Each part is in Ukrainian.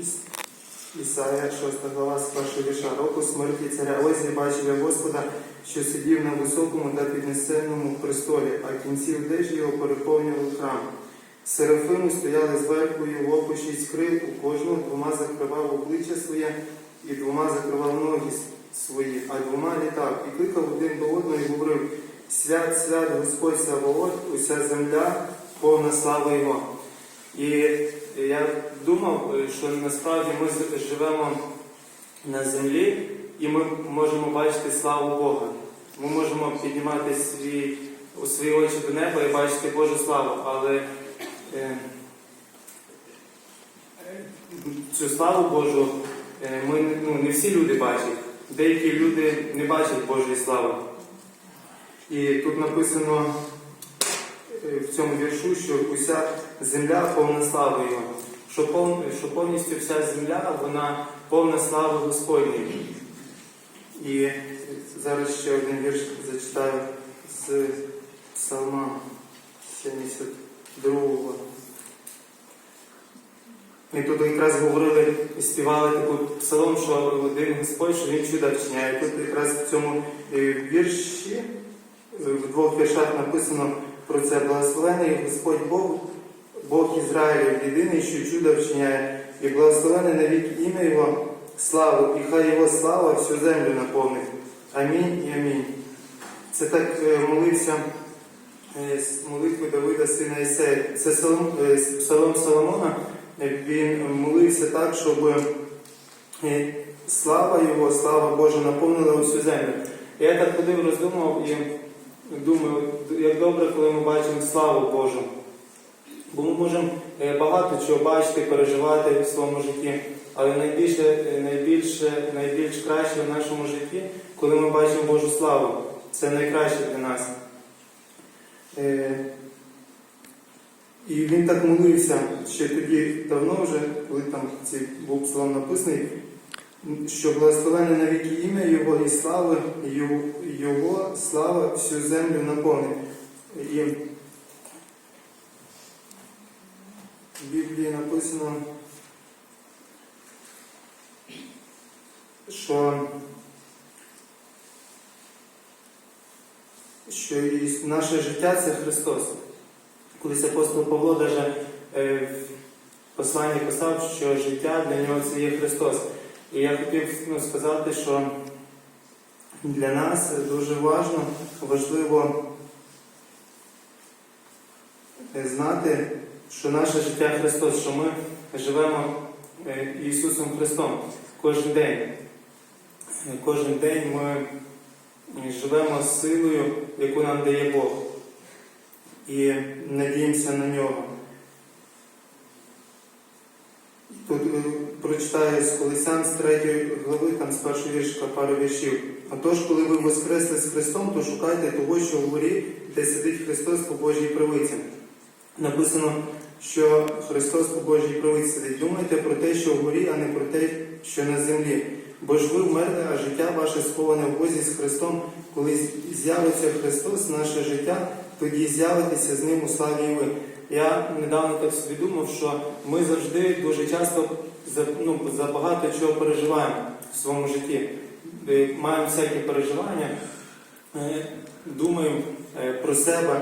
Іс- Ісая, 6 глава, з першого вірша року смерті царя. Я бачив я Господа, що сидів на високому та піднесеному престолі, а кінці одежі його переповнювали храм. Серафими стояли зверху і лопи шість крил, у кожного двома закривав обличчя своє і двома закривав ноги свої, а двома літав, і кликав один до одного і говорив: Свят, свят Господь Савоот, уся земля, повна слава Його. І я думав, що насправді ми живемо на землі, і ми можемо бачити славу Бога. Ми можемо піднімати свій, у свої очі до неба і бачити Божу славу, але е, е, цю славу Божу е, ми, ну, не всі люди бачать. Деякі люди не бачать Божої слави. І тут написано е, в цьому віршу, що уся земля повна слави Його. Що, пов- що повністю вся земля, вона повна слави Господньої. І зараз ще один вірш зачитаю з Псалма 72. І тут якраз говорили, і співали таку псалом, що один Господь, що він чуда вчиняє. Тут якраз в цьому е, вірші, е, в двох віршах написано про це. Благословений Господь Бог, Бог Ізраїлів, єдиний, що чудо вчиняє, і благословене навік ім'я Його, славу, і хай Його слава всю землю наповнить. Амінь і амінь. Це так е, молився е, з молитви Давида, сина Ісея. Це псалом Соломона. Він молився так, щоб е, слава Його, слава Божа наповнила всю землю. Я так ходив, роздумав і думаю, як добре, коли ми бачимо славу Божу. Бо ми можемо е, багато чого бачити, переживати в своєму житті, але найбільше, е, найбільше, найбільш краще в нашому житті, коли ми бачимо Божу славу. Це найкраще для нас. Е, І він так молився ще тоді давно вже, коли там цей був псалом написаний, що благословене навіки ім'я Його і слави, Його, Його слава всю землю наповнить. В Біблії написано, що, що наше життя це Христос. Колись апостол Павло даже е, в посланні писав, що життя для нього це є Христос. І я хотів ну, сказати, що для нас дуже важно, важливо е, знати, що наше життя Христос, що ми живемо е, Ісусом Христом кожен день. Е, Кожен день ми живемо з силою, яку нам дає Бог. І надіємося на нього. Тут е, прочитаю з Колесян з 3 глави, там з першого віршка пару віршів. Отож, коли ви воскресли з Христом, то шукайте того, що вгорі, де сидить Христос по Божій правиці. Написано, що Христос по Божій правиці сидить. Думайте про те, що вгорі, а не про те, що на землі. Бо ж ви вмерли, а життя ваше сховане в Бозі з Христом. Коли з'явиться Христос, наше життя, тоді з'явитеся з ним у славі і ви. Я недавно так собі думав, що ми завжди дуже часто за, ну, забагато чого переживаємо в своєму житті. Е, Маємо всякі переживання, е, думаємо е, про себе.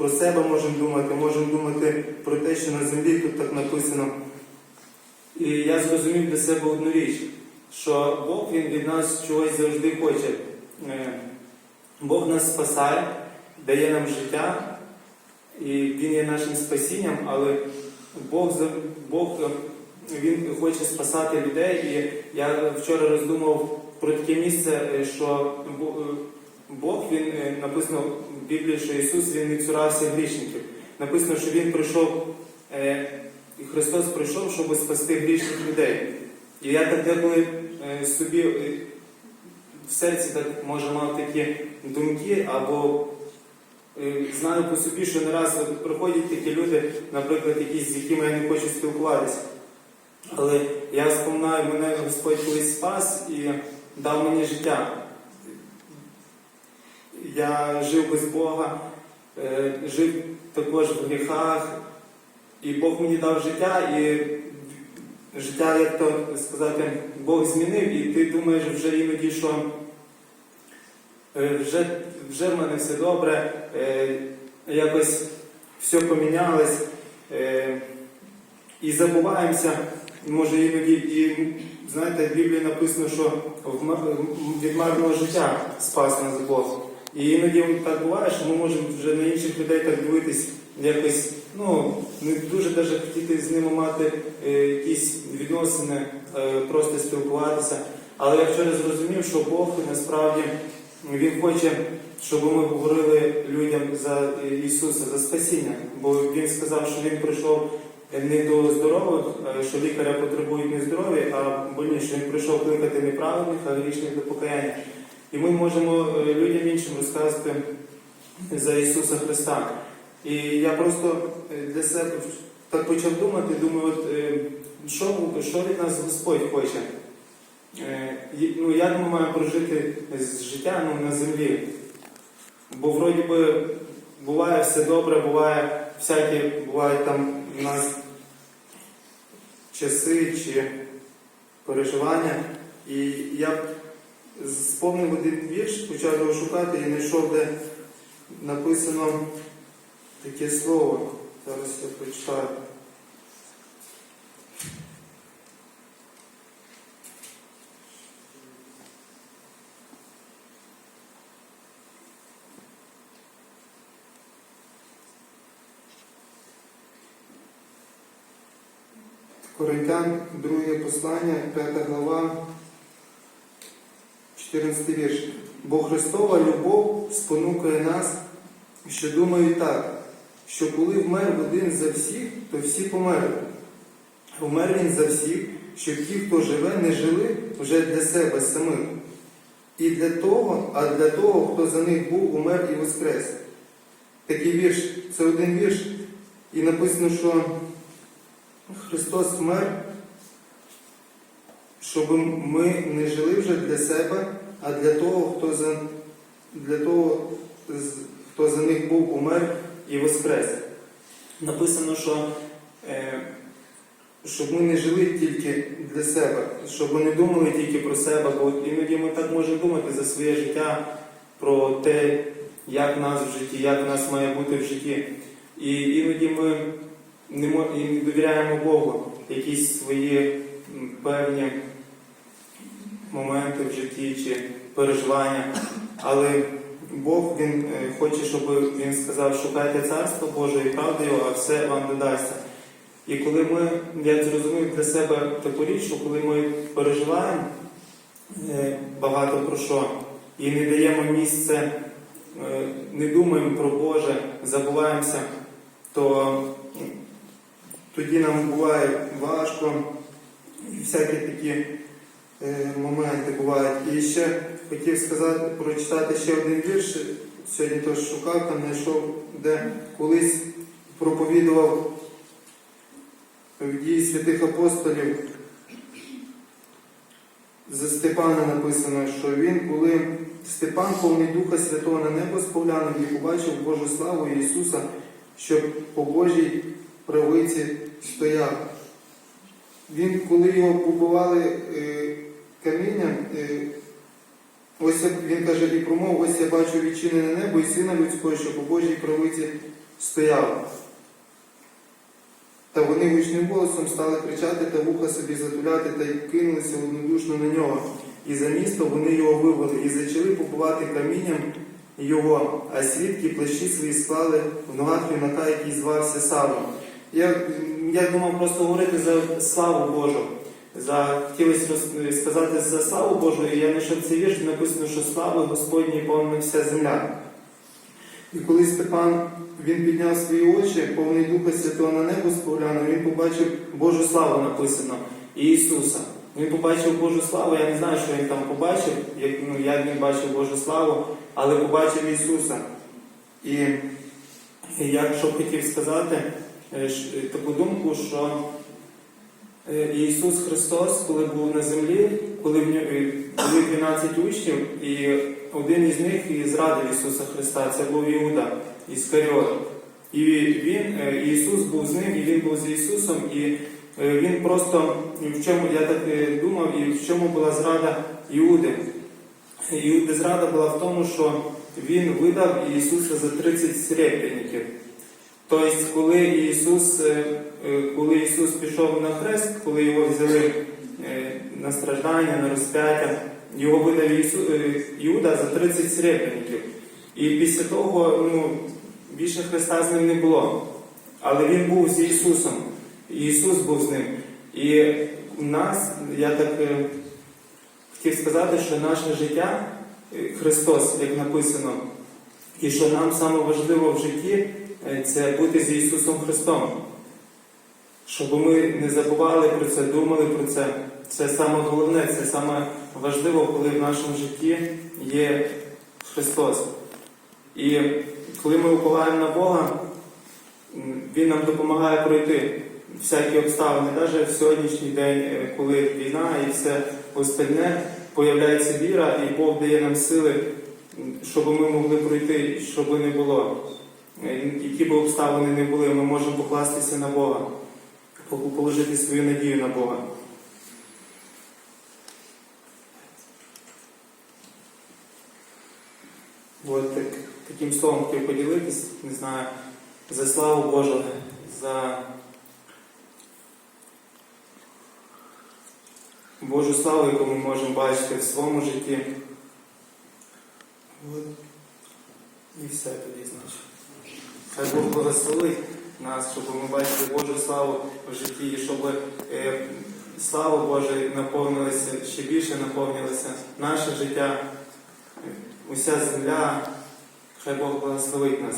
Про себе можемо думати, можемо думати про те, що на землі тут так написано. І я зрозумів для себе одну річ, що Бог він від нас чогось завжди хоче. Е, Бог нас спасає, дає нам життя, і Він є нашим спасінням, але Бог, Бог е, Він хоче спасати людей. І я вчора роздумав про таке місце, е, що Бог він е, написано в Біблії, що Ісус Він не грішників. Написано, що Він прийшов, е, і Христос прийшов, щоб спасти грішних людей. І я так деколи е, собі в серці так може мав такі думки, або знаю по собі, що не раз приходять такі люди, наприклад, якісь, з якими я не хочу спілкуватися. Але я споминаю, мене Господь колись спас і дав мені життя. Я жив без Бога, е, жив також в гріхах, і Бог мені дав життя, і життя, як то сказати, Бог змінив, і ти думаєш вже іноді, що е, вже, вже в мене все добре, е, якось все помінялось. І забуваємося, може іноді, і знаєте, в Біблії написано, що від марного життя спас нас Бог. І іноді так буває, що ми можемо вже на інших людей так дивитись, якось, ну, не дуже даже хотіти з ними мати е, якісь відносини, е, просто спілкуватися. Але я вчора зрозумів, що Бог насправді Він хоче, щоб ми говорили людям за Ісуса, за спасіння. Бо Він сказав, що Він прийшов не до здорових, е, що лікаря потребують не здорові, а больні, що він прийшов кликати неправедних, а грішних до покаяння. І ми можемо е, людям іншим розказати за Ісуса Христа. І я просто е, для себе так почав думати, думаю, от, е, що, що від нас Господь хоче? Ну, як ми маємо прожити життя ну, на землі? Бо вроді би буває все добре, буває всякі, бувають там у нас часи чи переживання. І я сповнив один вірш, почав його шукати і знайшов, де написано таке слово. Зараз я прочитаю. Коринтян, друге послання, 5 глава, 14 вірш. Бо Христова любов спонукає нас, що думаю так, що коли вмер один за всіх, то всі померли. Вмер він за всіх, щоб ті, хто живе, не жили вже для себе самих. І для того, а для того, хто за них був, умер і воскрес. Такий вірш, це один вірш, і написано, що Христос вмер, щоб ми не жили вже для себе, а для того, хто за, для того, хто за них був умер і воскрес. Написано, що е, щоб ми не жили тільки для себе, щоб ми не думали тільки про себе, бо іноді ми так можемо думати за своє життя, про те, як нас в житті, як нас має бути в житті. І іноді ми не довіряємо Богу якісь свої певні моменти в житті чи переживання. Але Бог він е, хоче, щоб він сказав, шукайте царство Боже і правду його, а все вам додасться. І коли ми, я зрозумів для себе таку річ, що коли ми переживаємо е, багато про що і не даємо місце, е, не думаємо про Боже, забуваємося, то тоді нам буває важко і всякі такі моменти бувають. І ще хотів сказати, прочитати ще один вірш. Сьогодні теж шукав, там знайшов, де колись проповідував в дії святих апостолів. За Степана написано, що він, коли Степан, повний Духа Святого на небо сповлянув і побачив Божу славу Ісуса, що по Божій правиці стояв. Він, коли його побивали е, камінням, е, ось він каже і промов, ось я бачу відчинене небо і сина людського, що по Божій правиці стояв. Та вони гучним голосом стали кричати та вуха собі затуляти та й кинулися однодушно на нього. І за місто вони його вивели і почали побувати камінням його, а свідки плащі свої склали в ногах юнака, який звався Савом. Я, я думав просто говорити за славу Божу. За, хотілося роз- сказати за славу Божу, і я знайшов цей вірш, написано, що слави Господній повна вся земля. І коли Степан він підняв свої очі, повний Духа Святого на небо сповлянув, він побачив Божу славу написано і Ісуса. Він побачив Божу славу, я не знаю, що він там побачив, як, ну, як він бачив Божу славу, але побачив Ісуса. І, я що хотів сказати, е, таку думку, що Ісус Христос, коли був на землі, коли е, були 12 учнів, і один із них і зрадив Ісуса Христа, це був Іуда Іскаріот. І він, е, Ісус був з ним, і він був з Ісусом, і е, він просто в чому я так е, думав, і в чому була зрада Іуди. Іуди зрада була в тому, що він видав Ісуса за 30 серебряників. Тобто, коли Ісус, е, е, коли Ісус пішов на хрест, коли його взяли е, на страждання, на розп'яття, його видав Ісу, Іуда за 30 серебряників. І після того ну, більше Христа з ним не було. Але він був з Ісусом. І Ісус був з ним. І у нас, я так хотів сказати, що наше життя Христос, як написано, і що нам саме важливо в житті це бути з Ісусом Христом. Щоб ми не забували про це, думали про це. Це саме головне, це саме важливо, коли в нашому житті є Христос. І коли ми уповаємо на Бога, Він нам допомагає пройти всякі обставини, навіть в сьогоднішній день, е, коли війна і все остальне, появляється віра, і Бог дає нам сили, щоб ми могли пройти, щоб не було. Е, Які б обставини не були, ми можемо покластися на Бога, положити свою надію на Бога. От так, таким словом хотів поділитись, не знаю, за славу Божу, за Божу славу, яку ми можемо бачити в своєму житті. От. І все тоді, значить. Хай Бог благословить нас, щоб ми бачили Божу славу в житті, і щоб е, слава Божа наповнилася, ще більше наповнилося наше життя, е, уся земля. Хай Бог благословить нас.